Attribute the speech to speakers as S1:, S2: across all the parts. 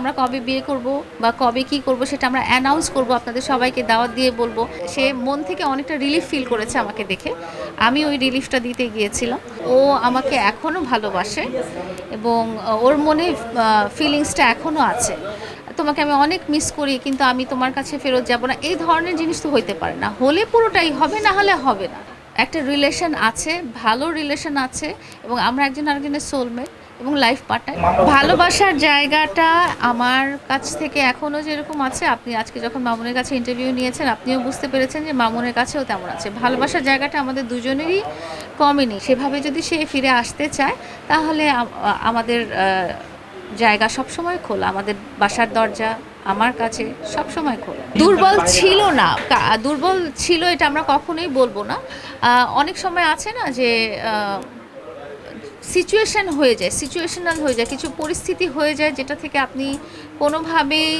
S1: আমরা কবে বিয়ে করব বা কবে কি করব সেটা আমরা অ্যানাউন্স করব, আপনাদের সবাইকে দাওয়াত দিয়ে বলব। সে মন থেকে অনেকটা রিলিফ ফিল করেছে আমাকে দেখে। আমি ওই রিলিফটা দিতে গিয়েছিলাম। ও আমাকে এখনও ভালোবাসে এবং ওর মনে ফিলিংসটা এখনও আছে। তোমাকে আমি অনেক মিস করি, কিন্তু আমি তোমার কাছে ফেরত যাব না। এই ধরনের জিনিস তো হইতে পারে না। হলে পুরোটাই হবে, না হলে হবে না। একটা রিলেশন আছে, ভালো রিলেশন আছে এবং আমরা একজন আরেকজনের সোলমেট এবং লাইফ পার্টনার ভালোবাসার জায়গাটা আমার কাছ থেকে এখনও যেরকম আছে, আপনি আজকে যখন মামুনের কাছে ইন্টারভিউ নিয়েছেন, আপনিও বুঝতে পেরেছেন যে মামুনের কাছেও তেমন আছে। ভালোবাসার জায়গাটা আমাদের দুজনেরই কমেনি সেভাবে যদি সে ফিরে আসতে চায়, তাহলে আমাদের জায়গা সবসময় খোলা। আমাদের বাসার দরজা আমার কাছে সবসময় খোলা। দুর্বল ছিল না। দুর্বল ছিল এটা আমরা কখনোই বলব না। অনেক সময় আছে না যে সিচুয়েশন হয়ে যায় সিচুয়েশনাল হয়ে যায়, কিছু পরিস্থিতি হয়ে যায় যেটা থেকে আপনি কোনোভাবেই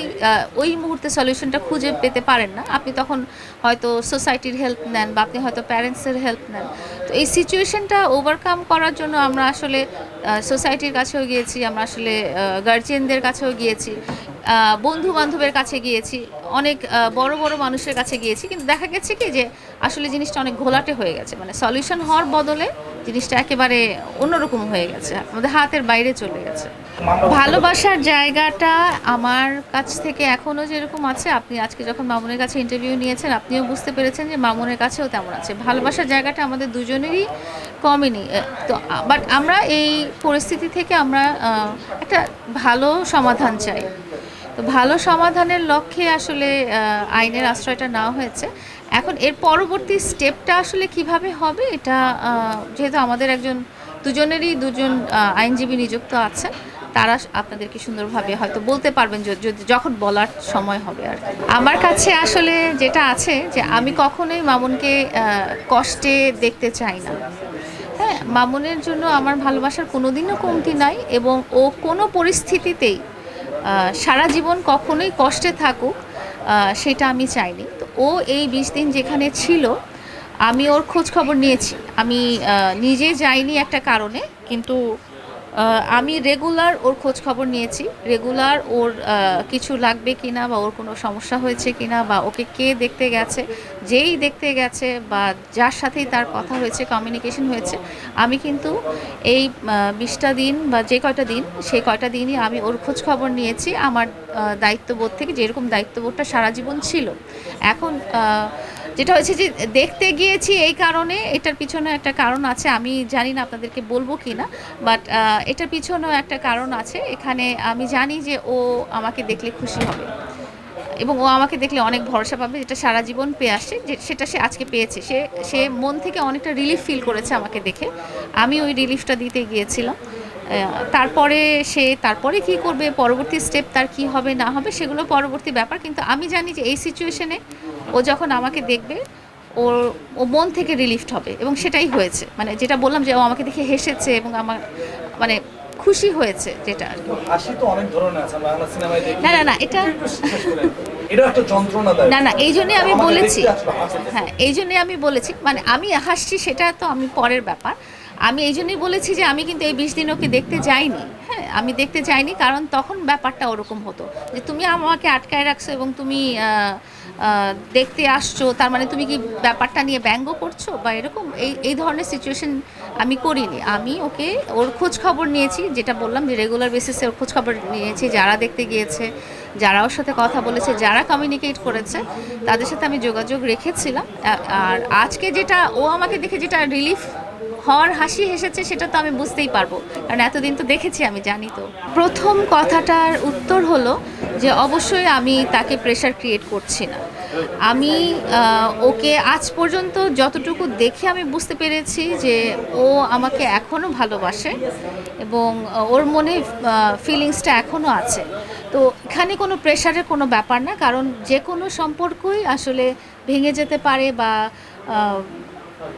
S1: ওই মুহূর্তে সলিউশনটা খুঁজে পেতে পারেন না। আপনি তখন হয়তো সোসাইটির হেল্প নেন বা আপনি হয়তো প্যারেন্টসের হেল্প নেন। তো এই সিচুয়েশানটা ওভারকাম করার জন্য আমরা আসলে সোসাইটির কাছেও গিয়েছি, আমরা আসলে গার্জিয়ানদের কাছেও গিয়েছি। বন্ধু বান্ধবের কাছে গিয়েছি, অনেক বড় বড় মানুষের কাছে গিয়েছি, কিন্তু দেখা গেছে কি যে আসলে জিনিসটা অনেক ঘোলাটে হয়ে গেছে। মানে সলিউশন হওয়ার বদলে জিনিসটা একেবারে অন্যরকম হয়ে গেছে, আমাদের হাতের বাইরে চলে গেছে। ভালোবাসার জায়গাটা আমার কাছ থেকে এখনও যেরকম আছে, আপনি আজকে যখন মামুনের কাছে ইন্টারভিউ নিয়েছেন, আপনিও বুঝতে পেরেছেন যে মামুনের কাছেও তেমন আছে। ভালোবাসার জায়গাটা আমাদের দুজনেরই কমেনি তো বাট আমরা এই পরিস্থিতি থেকে আমরা একটা ভালো সমাধান চাই। তো ভালো সমাধানের লক্ষ্যে আসলে আইনের আশ্রয়টা নেওয়া হয়েছে এখন এর পরবর্তী স্টেপটা আসলে কীভাবে হবে এটা যেহেতু আমাদের একজন, দুজনেরই দুজন আইনজীবী নিযুক্ত আছেন, তারা আপনাদেরকে সুন্দরভাবে হয়তো বলতে পারবেন যদি যখন বলার সময় হবে আর। আমার কাছে আসলে যেটা আছে যে আমি কখনোই মামুনকে কষ্টে দেখতে চাই না হ্যাঁ মামুনের জন্য আমার ভালোবাসার কোনোদিনও কমতি নাই এবং ও কোনো পরিস্থিতিতেই সারা জীবন কখনোই কষ্টে থাকুক সেটা আমি চাইনি। তো ও এই বিশ দিন যেখানে ছিল, আমি ওর খোঁজ খবর নিয়েছি। আমি নিজে যাইনি একটা কারণে, কিন্তু আমি রেগুলার ওর খোঁজ খবর নিয়েছি। রেগুলার ওর কিছু লাগবে কিনা বা ওর কোনো সমস্যা হয়েছে কিনা বা ওকে কে দেখতে গেছে, যেই দেখতে গেছে বা যার সাথেই তার কথা হয়েছে কমিউনিকেশন হয়েছে, আমি কিন্তু এই বিশটা দিন বা যে কয়টা দিন, সেই কয়টা দিনই আমি ওর খোঁজ খবর নিয়েছি। আমার দায়িত্ববোধ থেকে যেরকম দায়িত্ববোধটা সারা জীবন ছিল। এখন যেটা হয়েছে যে দেখতে গিয়েছি এই কারণে, এটার পিছনে একটা কারণ আছে, আমি জানি না আপনাদেরকে বলব কি না বাট এটার পিছনেও একটা কারণ আছে, এখানে আমি জানি যে ও আমাকে দেখলে খুশি হবে, এবং ও আমাকে দেখলে অনেক ভরসা পাবে, যেটা সারা জীবন পেয়ে আসছে, যে সেটা সে আজকে পেয়েছে, সে সে মন থেকে অনেকটা রিলিফ ফিল করেছে আমাকে দেখে, আমি ওই রিলিফটা দিতে গিয়েছিলাম তারপরে সে তারপরে কি করবে, পরবর্তী স্টেপ তার কি হবে, না হবে, সেগুলো পরবর্তী ব্যাপার, কিন্তু আমি জানি যে এই সিচুয়েশনে ও যখন আমাকে দেখবে ওর ও মন থেকে রিলিফড হবে এবং সেটাই হয়েছে। মানে যেটা বললাম যে ও আমাকে দেখে হেসেছে এবং আমার মানে খুশি হয়েছে যেটা আর।
S2: হাসি তো অনেক ধরনের আছে আমরা বাংলা সিনেমায় দেখি।
S1: না না না এটা
S2: এটা একটা যন্ত্রণা
S1: না না এই জন্যই আমি বলেছি। হ্যাঁ এই জন্যই আমি বলেছি মানে আমি হাসছি সেটা তো আমি পরের ব্যাপার। আমি এই জন্যই বলেছি যে আমি কিন্তু এই বিশ দিন ওকে দেখতে যাইনি। হ্যাঁ আমি দেখতে যাইনি কারণ তখন ব্যাপারটা ওরকম হতো। যে তুমি আমাকে আটকায় রাখছো এবং তুমি দেখতে আসছো, তার মানে তুমি কি ব্যাপারটা নিয়ে ব্যঙ্গ করছ? বা এরকম এই এই ধরনের সিচুয়েশন আমি করিনি। আমি ওকে, ওর খোঁজ খবর নিয়েছি, যেটা বললাম যে রেগুলার বেসিসে ওর খোঁজ খবর নিয়েছি, যারা দেখতে গিয়েছে, যারা ওর সাথে কথা বলেছে, যারা কমিউনিকেট করেছে, তাদের সাথে আমি যোগাযোগ রেখেছিলাম। আর আজকে যেটা ও আমাকে দেখে যেটা রিলিফ হওয়ার হাসি হেসেছে, সেটা তো আমি বুঝতেই পারব। কারণ এতদিন তো দেখেছি, আমি জানি তো। প্রথম কথাটার উত্তর হলো যে অবশ্যই আমি তাকে প্রেশার ক্রিয়েট করছি না। আমি ওকে আজ পর্যন্ত যতটুকু দেখে আমি বুঝতে পেরেছি যে ও আমাকে এখনও ভালোবাসে এবং ওর মনে ফিলিংসটা এখনও আছে। তো এখানে কোনো প্রেশারের কোনো ব্যাপার না, কারণ যে কোনো সম্পর্কই আসলে ভেঙে যেতে পারে বা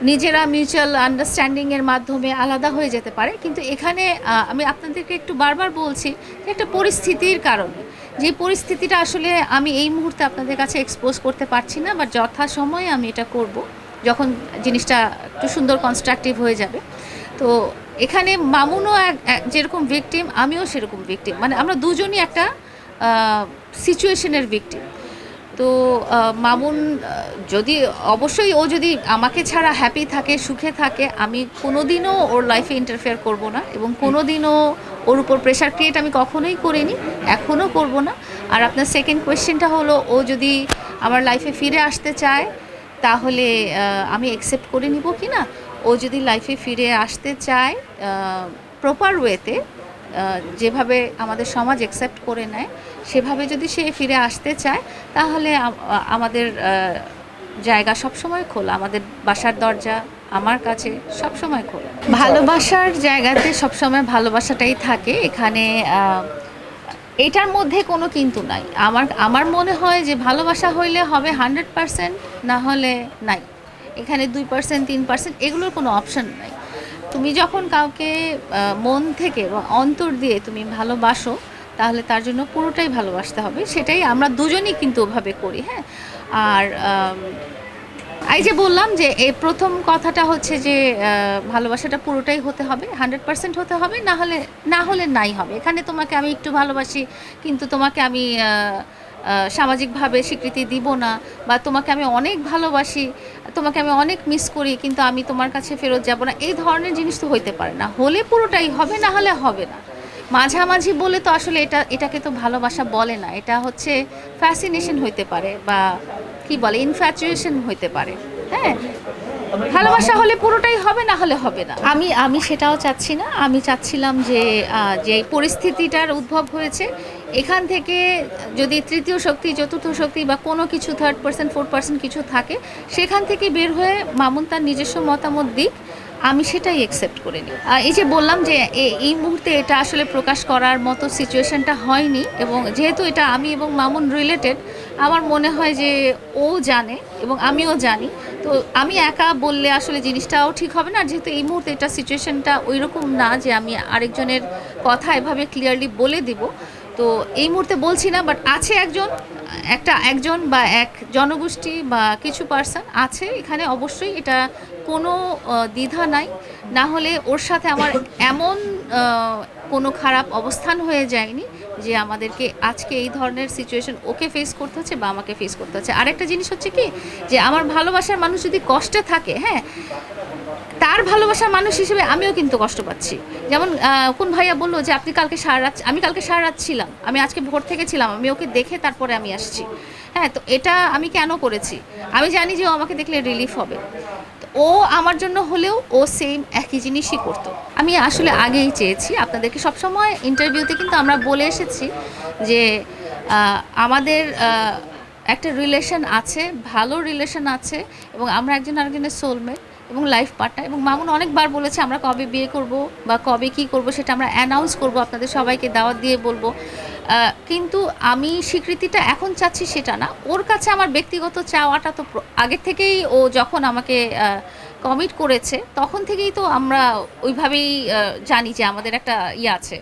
S1: নিজেরা মিউচুয়াল আন্ডারস্ট্যান্ডিংয়ের মাধ্যমে আলাদা হয়ে যেতে পারে। কিন্তু এখানে আমি আপনাদেরকে একটু বারবার বলছি একটা পরিস্থিতির কারণে যে পরিস্থিতিটা আসলে আমি এই মুহূর্তে আপনাদের কাছে এক্সপোজ করতে পারছি না বা যথাসময়ে আমি এটা করব যখন জিনিসটা একটু সুন্দর কনস্ট্রাকটিভ হয়ে যাবে। তো এখানে মামুনও এক- যেরকম ভিকটিম আমিও সেরকম ভিকটিম মানে আমরা দুজনই একটা সিচুয়েশনের ভিকটিম তো মামুন যদি অবশ্যই ও যদি আমাকে ছাড়া হ্যাপি থাকে, সুখে থাকে, আমি কোনোদিনও ওর লাইফে ইন্টারফেয়ার করব না এবং কোনোদিনও ওর উপর প্রেশার ক্রিয়েট আমি কখনোই করিনি এখনও করব না। আর আপনার সেকেন্ড কোয়েশ্চেনটা হলো, ও যদি আমার লাইফে ফিরে আসতে চায়, তাহলে আমি অ্যাকসেপ্ট করে নিব কি না? ও যদি লাইফে ফিরে আসতে চায় প্রপার ওয়েতে যেভাবে আমাদের সমাজ অ্যাকসেপ্ট করে নেয়, সেভাবে যদি সে ফিরে আসতে চায়, তাহলে আমাদের জায়গা সবসময় খোলা, আমাদের বাসার দরজা আমার কাছে সবসময় খোলা। ভালোবাসার জায়গাতে সবসময় ভালোবাসাটাই থাকে। এখানে এটার মধ্যে কোনো কিন্তু নাই। আমার আমার মনে হয় যে ভালোবাসা হইলে হবে হান্ড্রেড পারসেন্ট, না হলে নাই। এখানে দুই পার্সেন্ট, তিন পার্সেন্ট এগুলোর কোনো অপশন নাই। তুমি যখন কাউকে মন থেকে বা অন্তর দিয়ে তুমি ভালোবাসো, তাহলে তার জন্য পুরোটাই ভালোবাসতে হবে। সেটাই আমরা দুজনেই কিন্তু ওভাবে করি হ্যাঁ? আর এই যে বললাম যে এই প্রথম কথাটা হচ্ছে যে ভালোবাসাটা পুরোটাই হতে হবে, হান্ড্রেড পার্সেন্ট হতে হবে, না হলে না হলে নাই হবে। এখানে তোমাকে আমি একটু ভালোবাসি, কিন্তু তোমাকে আমি সামাজিকভাবে স্বীকৃতি দিব না, বা তোমাকে আমি অনেক ভালোবাসি, তোমাকে আমি অনেক মিস করি, কিন্তু আমি তোমার কাছে ফেরত যাব না। এই ধরনের জিনিস তো হইতে পারে না। হলে পুরোটাই হবে, না হলে হবে না। মাঝামাঝি বলে তো আসলে এটা, এটাকে তো ভালোবাসা বলে না। এটা হচ্ছে ফ্যাসিনেশন হইতে পারে, বা কি বলে ইনফ্যাচুয়েশন হইতে পারে হ্যাঁ? ভালোবাসা হলে পুরোটাই হবে, না হলে হবে না? আমি আমি সেটাও চাচ্ছি না। আমি চাচ্ছিলাম যে যে পরিস্থিতিটার উদ্ভব হয়েছে, এখান থেকে যদি তৃতীয় শক্তি, চতুর্থ শক্তি বা কোনো কিছু থার্ড পার্সেন্ট ফোর্থ পার্সেন্ট কিছু থাকে, সেখান থেকে বের হয়ে মামুন তার নিজস্ব মতামত দিক, আমি সেটাই অ্যাকসেপ্ট করে নিই। এই যে বললাম যে এই মুহূর্তে এটা আসলে প্রকাশ করার মতো সিচুয়েশনটা হয়নি এবং যেহেতু এটা আমি এবং মামুন রিলেটেড আমার মনে হয় যে ও জানে এবং আমিও জানি। তো আমি একা বললে আসলে জিনিসটাও ঠিক হবে না। যেহেতু এই মুহূর্তে এটা সিচুয়েশনটা ওই রকম না যে আমি আরেকজনের কথা এভাবে ক্লিয়ারলি বলে দিব। তো এই মুহূর্তে বলছি না বাট আছে একজন, একটা একজন বা এক জনগোষ্ঠী বা কিছু পার্সন আছে এখানে অবশ্যই। এটা কোনো দ্বিধা নাই। না হলে ওর সাথে আমার এমন কোনো খারাপ অবস্থান হয়ে যায়নি। যে আমাদেরকে আজকে এই ধরনের সিচুয়েশন ওকে ফেস করতে হচ্ছে বা আমাকে ফেস করতে হচ্ছে। আরেকটা জিনিস হচ্ছে কি? যে আমার ভালোবাসার মানুষ যদি কষ্টে থাকে হ্যাঁ তার ভালোবাসার মানুষ হিসেবে আমিও কিন্তু কষ্ট পাচ্ছি। যেমন কোন ভাইয়া বলল যে, আপনি কালকে সারা রাত, আমি কালকে সারা রাত ছিলাম। আমি আজকে ভোর থেকে ছিলাম। আমি ওকে দেখে তারপরে আমি আসছি। হ্যাঁ তো এটা আমি কেন করেছি? আমি জানি যে ও আমাকে দেখলে রিলিফ হবে। ও আমার জন্য হলেও ও সেম একই জিনিসই করতো। আমি আসলে আগেই চেয়েছি আপনাদেরকে সবসময় ইন্টারভিউতে কিন্তু আমরা বলে এসেছি যে আমাদের একটা রিলেশন আছে, ভালো রিলেশন আছে এবং আমরা একজন আরেকজনের সোলমেট এবং লাইফ পার্টনার এবং মামুন অনেকবার বলেছে, আমরা কবে বিয়ে করব বা কবে কি করব সেটা আমরা অ্যানাউন্স করব, আপনাদের সবাইকে দাওয়াত দিয়ে বলব। কিন্তু আমি স্বীকৃতিটা এখন চাচ্ছি সেটা না। ওর কাছে আমার ব্যক্তিগত চাওয়াটা তো আগে থেকেই ও যখন আমাকে কমিট করেছে, তখন থেকেই তো আমরা ওইভাবেই জানি যে আমাদের একটা ইয়ে আছে।